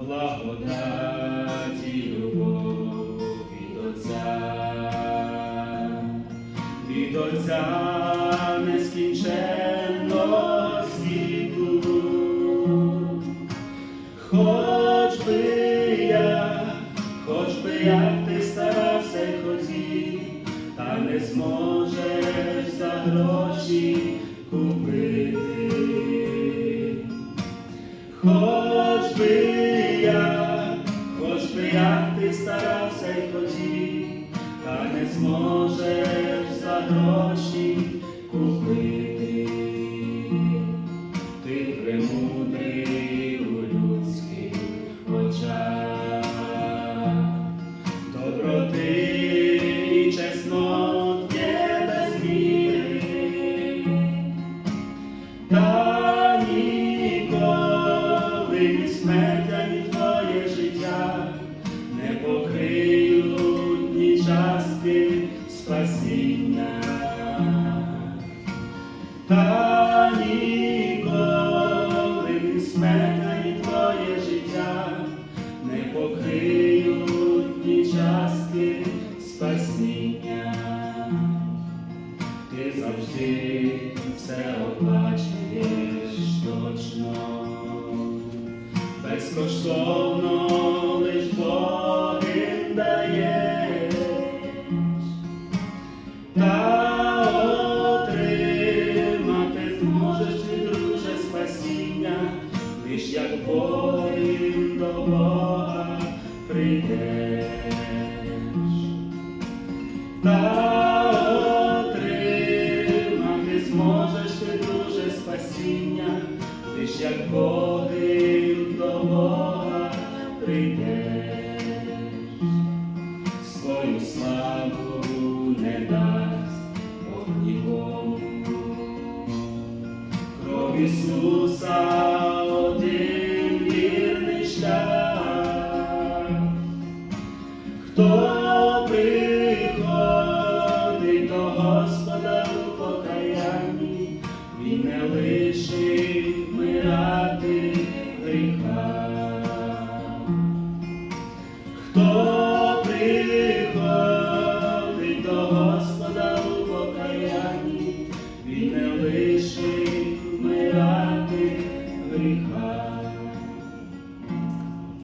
благодаті, любов від Отця, від Отця нескінченного світу. Хоч би я, хоч би як ти старався й хотів, та не зможеш за гроші купити. Хоч би я, хоч би як ти старався й хотів, та не зможеш за гроші частки спасіння. Та ніколи ні смерть, ні твоє життя не покриють ні частки спасіння. Ти завжди все оплачуєш точно, безкоштовно лиш як воїн до Бога прийдеш. Та отримати зможеш ти, друже, спасіння, лиш як воїн до Бога прийдеш свою славу не дасть Бог нікому. Кров Він не лишить вмирати гріха, хто приходить до.